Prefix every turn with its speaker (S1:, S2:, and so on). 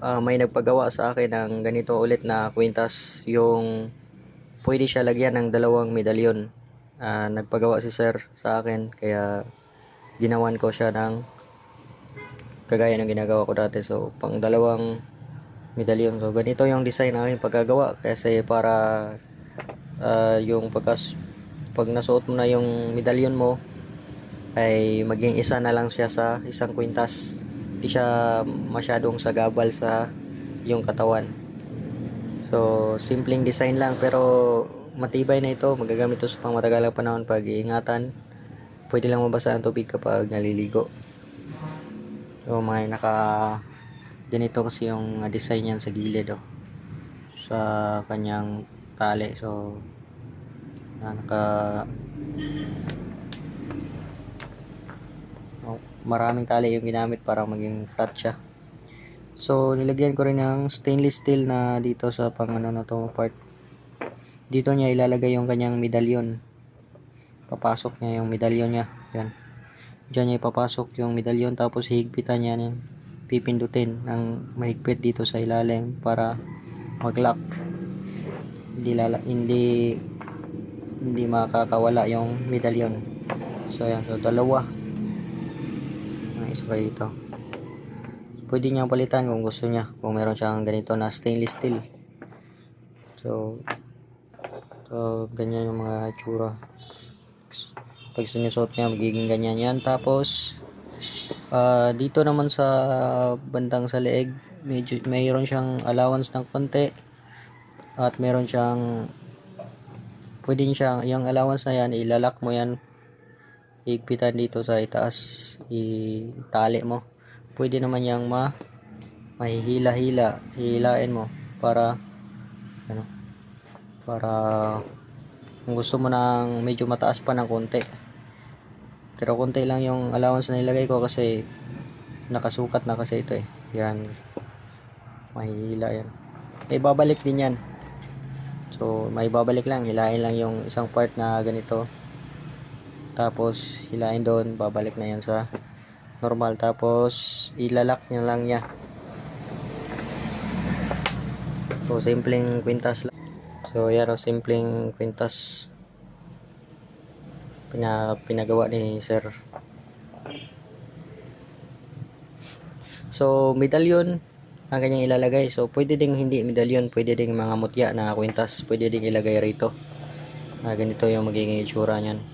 S1: ah, may nagpagawa sa akin ng ganito ulit na kwintas yung pwede siya lagyan ng dalawang medalyon. Ah, nagpagawa si sir sa akin kaya ginawan ko siya ng kagaya ng ginagawa ko dati. So pang dalawang medalyon. So ganito yung design namin pagkagawa kasi para ah, yung pagkas pag nasuot mo na yung medalyon mo ay maging isa na lang siya sa isang kwintas. Hindi siya masyadong sagabal sa yung katawan. So, simpleng design lang pero matibay na ito. Magagamit ito sa pang matagalang panahon pag iingatan. Pwede lang mabasa ang tubig kapag naliligo. So, may naka ganito kasi yung design yan sa gilid oh. Sa kanyang tali. So, na naka maraming tali yung ginamit para maging flat siya. So, nilagyan ko rin ng stainless steel na dito sa pang ano na to part. Dito niya ilalagay yung kanyang medalyon. Papasok niya yung medalyon niya. Yan. Diyan niya ipapasok yung medalyon tapos higpitan niya yan. Pipindutin ng mahigpit dito sa ilalim para mag-lock. Hindi lala, hindi hindi makakawala yung medalyon. So, yan. So, dalawa isa pa dito pwede niyang palitan kung gusto niya kung meron siyang ganito na stainless steel. So so ganyan yung mga tsura pag sinusuot niya magiging ganyan yan. Tapos ah, dito naman sa bandang sa leeg medyo mayroon siyang allowance ng konti. At meron siyang pwede siyang yung allowance na yan ilalak mo yan higpitan dito sa itaas itali mo. Pwede naman yang ma mahihila-hila hihilain mo para ano para kung gusto mo nang medyo mataas pa ng konti. Pero konti lang yung allowance na nilagay ko kasi nakasukat na kasi ito eh. Yan. Mahihila yan. May babalik din yan. So may babalik lang. Hilain lang yung isang part na ganito tapos hilain doon babalik na yan sa normal. Tapos ilalak niya lang niya. So simpleng kwintas lang. So yan o simpleng kwintas pina, pinagawa ni sir. So medalyon ang kanyang ilalagay. So pwede ding hindi medalyon pwede ding mga mutya na kwintas pwede ding ilagay rito. Ah, ganito yung magiging itsura niyan